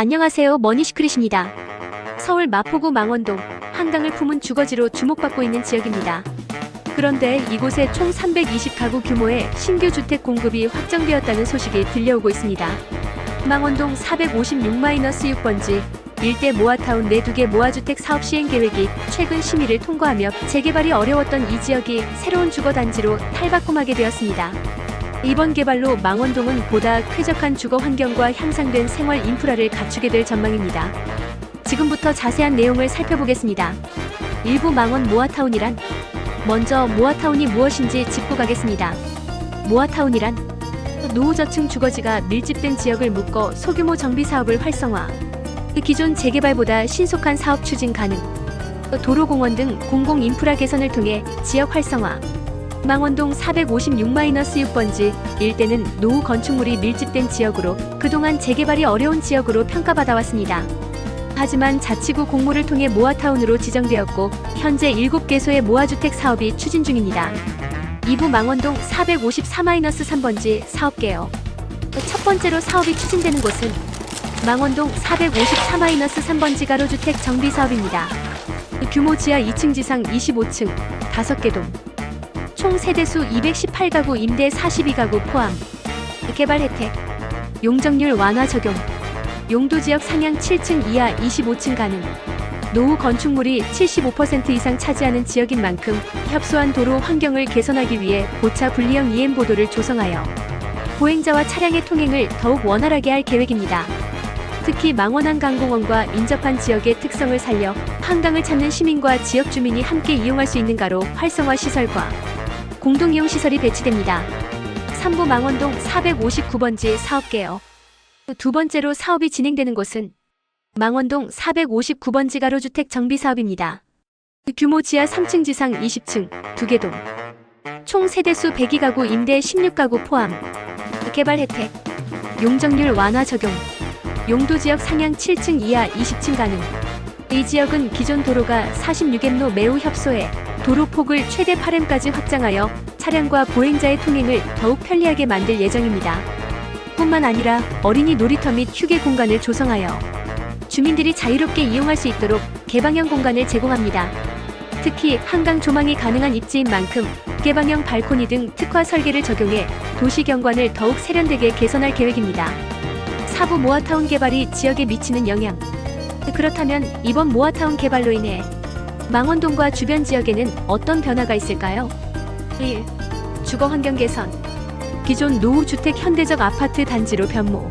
안녕하세요. 머니시크릿입니다. 서울 마포구 망원동 한강을 품은 주거지로 주목받고 있는 지역입니다. 그런데 이곳에 총 320가구 규모의 신규 주택 공급이 확정되었다는 소식이 들려오고 있습니다. 망원동 456-6번지 일대 모아타운 4두개 모아주택 사업 시행 계획이 최근 심의를 통과하며 재개발이 어려웠던 이 지역이 새로운 주거단지로 탈바꿈하게 되었습니다. 이번 개발로 망원동은 보다 쾌적한 주거 환경과 향상된 생활 인프라를 갖추게 될 전망입니다. 지금부터 자세한 내용을 살펴보겠습니다. 일부 망원 모아타운이란 먼저 모아타운이 무엇인지 짚고 가겠습니다. 모아타운이란 노후저층 주거지가 밀집된 지역을 묶어 소규모 정비 사업을 활성화. 기존 재개발보다 신속한 사업 추진 가능. 도로공원 등 공공 인프라 개선을 통해 지역 활성화. 망원동 456-6번지 일대는 노후 건축물이 밀집된 지역으로 그동안 재개발이 어려운 지역으로 평가받아 왔습니다. 하지만 자치구 공모를 통해 모아타운으로 지정되었고 현재 7개소의 모아주택 사업이 추진 중입니다. 2부 망원동 454-3번지 사업계요. 첫 번째로 사업이 추진되는 곳은 망원동 454-3번지 가로주택 정비 사업입니다. 규모 지하 2층 지상 25층, 5개 동. 총 세대수 218가구 임대 42가구 포함. 개발 혜택. 용적률 완화 적용. 용도 지역 상향 7층 이하 25층 가능. 노후 건축물이 75% 이상 차지하는 지역인 만큼 협소한 도로 환경을 개선하기 위해 보차 분리형 EM 보도를 조성하여 보행자와 차량의 통행을 더욱 원활하게 할 계획입니다. 특히 망원한 강공원과 인접한 지역의 특성을 살려 한강을 찾는 시민과 지역 주민이 함께 이용할 수 있는 가로 활성화 시설과 공동 이용 시설이 배치됩니다. 3부 망원동 459번지 사업계요. 두 번째로 사업이 진행되는 곳은 망원동 459번지 가로주택 정비 사업입니다. 규모 지하 3층 지상 20층, 2개 동. 총 세대수 102가구 임대 16가구 포함. 개발 혜택. 용적률 완화 적용. 용도 지역 상향 7층 이하 20층 가능. 이 지역은 기존 도로가 46엠로 매우 협소해 도로 폭을 최대 8m까지 확장하여 차량과 보행자의 통행을 더욱 편리하게 만들 예정입니다. 뿐만 아니라 어린이 놀이터 및 휴게 공간을 조성하여 주민들이 자유롭게 이용할 수 있도록 개방형 공간을 제공합니다. 특히 한강 조망이 가능한 입지인 만큼 개방형 발코니 등 특화 설계를 적용해 도시 경관을 더욱 세련되게 개선할 계획입니다. 사부 모아타운 개발이 지역에 미치는 영향. 그렇다면 이번 모아타운 개발로 인해 망원동과 주변 지역에는 어떤 변화가 있을까요? 1. 주거 환경 개선. 기존 노후 주택 현대적 아파트 단지로 변모.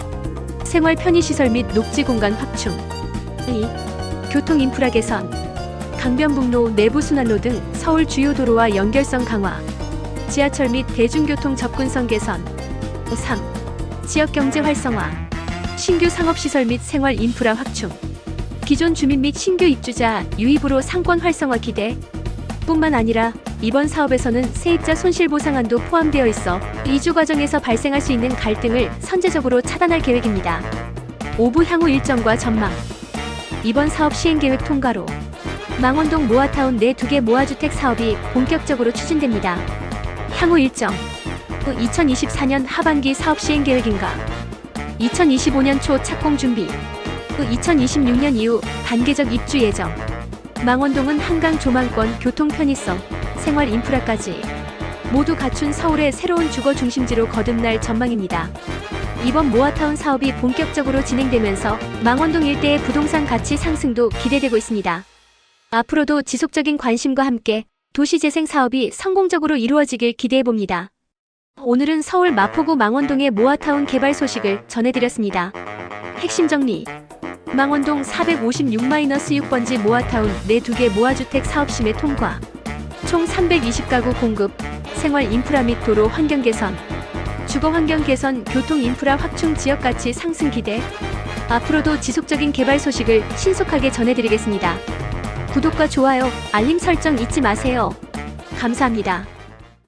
생활 편의 시설 및 녹지 공간 확충. 2. 교통 인프라 개선. 강변북로 내부 순환로 등 서울 주요 도로와 연결성 강화. 지하철 및 대중교통 접근성 개선. 3. 지역 경제 활성화. 신규 상업 시설 및 생활 인프라 확충. 기존 주민 및 신규 입주자 유입으로 상권 활성화 기대. 뿐만 아니라 이번 사업에서는 세입자 손실 보상안도 포함되어 있어 이주 과정에서 발생할 수 있는 갈등을 선제적으로 차단할 계획입니다. 5부 향후 일정과 전망. 이번 사업 시행 계획 통과로 망원동 모아타운 내 두 개 모아주택 사업이 본격적으로 추진됩니다. 향후 일정. 2024년 하반기 사업 시행 계획인가? 2025년 초 착공 준비. 2026년 이후 단계적 입주 예정. 망원동은 한강 조망권, 교통 편의성, 생활 인프라까지 모두 갖춘 서울의 새로운 주거 중심지로 거듭날 전망입니다. 이번 모아타운 사업이 본격적으로 진행되면서 망원동 일대의 부동산 가치 상승도 기대되고 있습니다. 앞으로도 지속적인 관심과 함께 도시재생 사업이 성공적으로 이루어지길 기대해 봅니다. 오늘은 서울 마포구 망원동의 모아타운 개발 소식을 전해드렸습니다. 핵심 정리. 망원동 456-6번지 모아타운 내 두 개 모아주택 사업심의 통과. 총 320가구 공급, 생활 인프라 및 도로 환경 개선, 주거 환경 개선, 교통 인프라 확충 지역 가치 상승 기대. 앞으로도 지속적인 개발 소식을 신속하게 전해드리겠습니다. 구독과 좋아요, 알림 설정 잊지 마세요. 감사합니다.